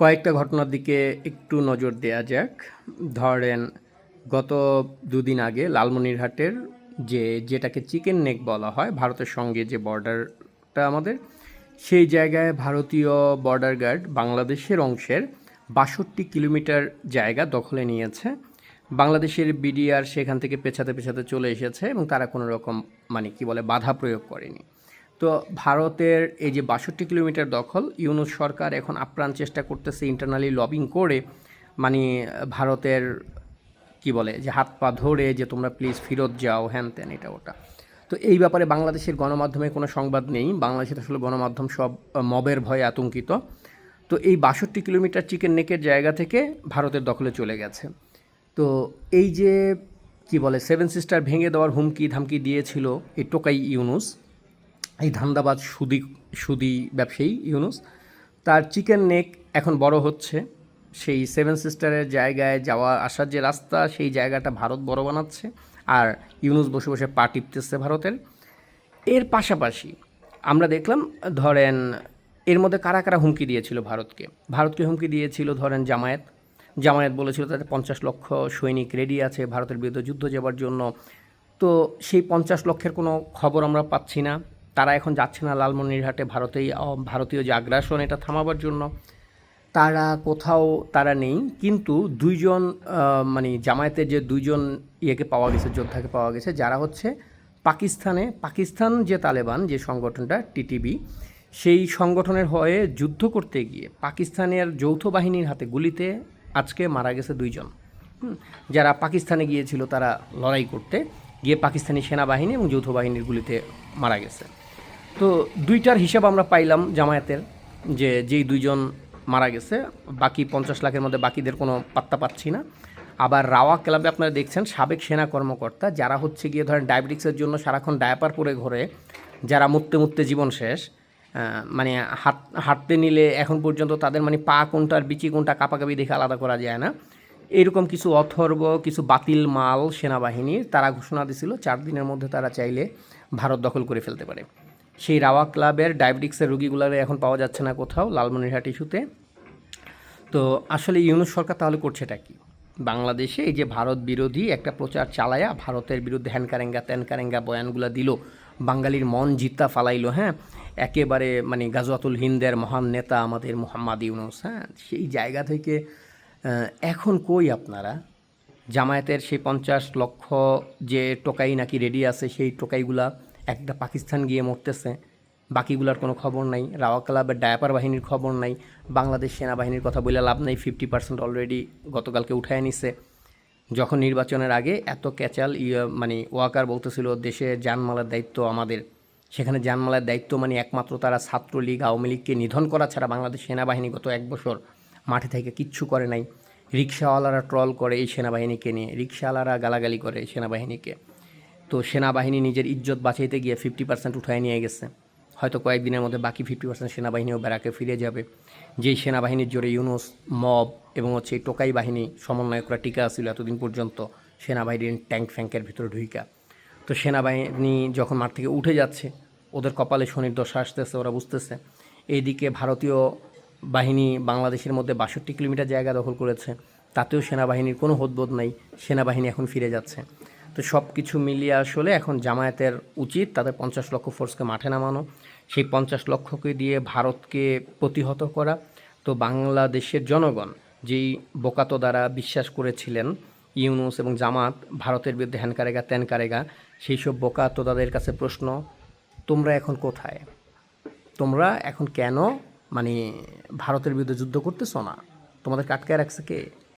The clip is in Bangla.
কয়েকটা ঘটনার দিকে একটু নজর দেয়া যাক। ধরেন, গত দুদিন আগে লালমনিরহাটের যে, যেটাকে চিকেন নেক বলা হয়, ভারতের সঙ্গে যে বর্ডারটা আমাদের, সেই জায়গায় ভারতীয় বর্ডার গার্ড বাংলাদেশের অংশের বাষট্টি কিলোমিটার জায়গা দখলে নিয়েছে। বাংলাদেশের বিডিআর সেখান থেকে পেছাতে পেছাতে চলে এসেছে এবং তারা কোনো রকম মানে কি বলে, বাধা প্রয়োগ করেনি। তো ভারতের এই যে বাষট্টি কিলোমিটার দখল, ইউনুস সরকার এখন আপ্রাণ চেষ্টা করতেছে ইন্টারনালি লবিং করে মানে ভারতের কি বলে, যে হাত পা ধরে যে তোমরা প্লিজ ফেরত যাও, হ্যান ত্যান, এটা ওটা। তো এই ব্যাপারে বাংলাদেশের গণমাধ্যমে কোনো সংবাদ নেই। বাংলাদেশের আসলে গণমাধ্যম সব মবের ভয়ে আতঙ্কিত। তো এই বাষট্টি কিলোমিটার চিকেন নেকের জায়গা থেকে ভারতের দখলে চলে গেছে। তো এই যে, কি বলে, সেভেন সিস্টার ভেঙে দেওয়ার হুমকি ধামকি দিয়েছিল এই টোকাই ইউনুস এই ধান্দাবাজ সুদি সুদি ব্যবসায়ী ইউনুস, তার চিকেন নেক এখন বড় হচ্ছে। সেই সেভেন সিস্টারের জায়গায় যাওয়া, আসার যে রাস্তা, সেই জায়গাটা ভারত বড় বানাচ্ছে আর ইউনুস বসে বসে পা টিপতেছে ভারতের। এর পাশাপাশি আমরা দেখলাম, ধরেন, এর মধ্যে কারা কারা হুমকি দিয়েছিল ভারতকে? ভারতকে হুমকি দিয়েছিল, ধরেন, জামায়াত। জামায়াত বলেছিল তাদের পঞ্চাশ লক্ষ সৈনিক রেডি আছে ভারতের বিরুদ্ধে যুদ্ধ যাবার জন্য। তো সেই পঞ্চাশ লক্ষের কোনো খবর আমরা পাচ্ছি না। তারা এখন যাচ্ছে না লালমনিরহাটে ভারতেই ভারতীয় যে আগ্রাসন এটা থামাবার জন্য। তারা কোথাও তারা নেই, কিন্তু দুইজন মানে জামায়াতের যে দুইজন ইয়েকে পাওয়া গেছে, যোদ্ধাকে পাওয়া গেছে, যারা হচ্ছে পাকিস্তানে, পাকিস্তান যে তালেবান যে সংগঠনটা, টিটিবি, সেই সংগঠনের হয়ে যুদ্ধ করতে গিয়ে পাকিস্তানের যৌথ বাহিনীর হাতে গুলিতে আজকে মারা গেছে দুইজন। যারা পাকিস্তানে গিয়েছিল তারা লড়াই করতে গিয়ে পাকিস্তানি সেনাবাহিনী এবং যৌথ বাহিনীর গুলিতে মারা গেছে। তো দুইটার হিসাব আমরা পাইলাম জামায়াতের, যে যেই দুইজন মারা গেছে, বাকি পঞ্চাশ লাখের মধ্যে বাকিদের কোনো পাত্তা পাচ্ছি না। আবার রাওয়া ক্লাবে আপনারা দেখছেন, সাবেক সেনা কর্মকর্তা, যারা হচ্ছে গিয়ে ধরেন ডায়াবেটিক্সের জন্য সারাক্ষণ ডায়াপার পরে ঘোরে, যারা মুততে মুততে জীবন শেষ মানে হাত, হাঁটতে নিলে এখন পর্যন্ত তাদের মানে পা কোনটা আর বিচি কোনটা কাপাকাপি দেখে আলাদা করা যায় না। এরকম কিছু অথর্ব, কিছু বাতিল মাল সেনাবাহিনীর তারা ঘোষণা দিছিল, চার দিনের মধ্যে তারা চাইলে ভারত দখল করে ফেলতে পারে। সেই রাওয়া ক্লাবের ডায়াবেটিক্সের রুগীগুলোর এখন পাওয়া যাচ্ছে না কোথাও, লালমনিরহাট ইস্যুতে। তো আসলে ইউনুস সরকার তাহলে করছেটা কি? বাংলাদেশে এই যে ভারত বিরোধী একটা প্রচার চালায়া ভারতের বিরুদ্ধে হ্যানকারেঙ্গা ত্যানকারেঙ্গা বয়ানগুলো দিল, বাঙালির মন জিতা ফালাইলো হ্যাঁ? একেবারে মানে গাজওয়াতুল হিন্দের মহান নেতা আমাদের মোহাম্মদ ইউনুস হ্যাঁ? সেই জায়গা থেকে এখন কই আপনারা? জামায়াতের সেই পঞ্চাশ লক্ষ যে টোকাই নাকি রেডি আছে, সেই টোকাইগুলা একটা পাকিস্তান গিয়ে মরতেছে। বাকিগুলার কোনো খবর নাই। রাওয়া ক্লাবের ডায়াপার বাহিনীর খবর নাই। বাংলাদেশ সেনাবাহিনীর কথা বলে লাভ নাই। ফিফটি পার্সেন্ট অলরেডি গতকালকে উঠায় নিছে। যখন নির্বাচনের আগে এত ক্যাচাল মানে ওয়াকার বলতেছিল, দেশে জানমালের দায়িত্ব আমাদের। সেখানে জানমালের দায়িত্ব মানে একমাত্র তারা ছাত্রলীগ, আওয়ামী লীগকে নিধন করা ছাড়া বাংলাদেশ সেনাবাহিনী গত এক বছর মাঠে থেকে কিচ্ছু করে নাই। রিক্সাওয়ালারা ট্রল করে এই সেনাবাহিনীকে নিয়ে। রিক্সাওয়ালারা গালাগালি করে সেনাবাহিনীকে। তো সেনাবাহিনী নিজের ইজ্জত বাঁচাইতে গিয়ে ফিফটি পার্সেন্ট উঠায় নিয়ে গেছে। হয়তো কয়েকদিনের মধ্যে বাকি ফিফটি পার্সেন্ট সেনাবাহিনীও ব্যারাকে ফিরে যাবে। যেই সেনাবাহিনীর জোরে ইউনুস, মব এবং হচ্ছে টোকাই বাহিনী সমন্বয়করা টিকা ছিল এতদিন পর্যন্ত, সেনাবাহিনীর ট্যাঙ্ক ফ্যাঙ্কের ভিতরে ঢুইকা। তো সেনাবাহিনী যখন মাঠ থেকে উঠে যাচ্ছে, ওদের কপালে শনির দশা আসতেছে, ওরা বুঝতেছে। এইদিকে ভারতীয় বাহিনী বাংলাদেশের মধ্যে বাষট্টি কিলোমিটার জায়গা দখল করেছে, তাতেও সেনাবাহিনীর কোনো হোদবোধ নাই, সেনাবাহিনী এখন ফিরে যাচ্ছে। তো সব কিছু মিলিয়ে আসলে এখন জামায়াতের উচিত তাদের পঞ্চাশ লক্ষ ফোর্সকে মাঠে নামানো। সেই পঞ্চাশ লক্ষকে দিয়ে ভারতকে প্রতিহত করা। তো বাংলাদেশের জনগণ যেই বোকাতো দ্বারা বিশ্বাস করেছিলেন ইউনুস এবং জামাত, ভারতের বিরুদ্ধে হ্যান কারেগা, ত্যান কারেগা, সেই সব বোকাতো তাদের কাছে প্রশ্ন, তোমরা এখন কোথায়? তোমরা এখন কেন মানে ভারতের বিরুদ্ধে যুদ্ধ করতেছো না? তোমাদের কাটকায় রাখছে কে?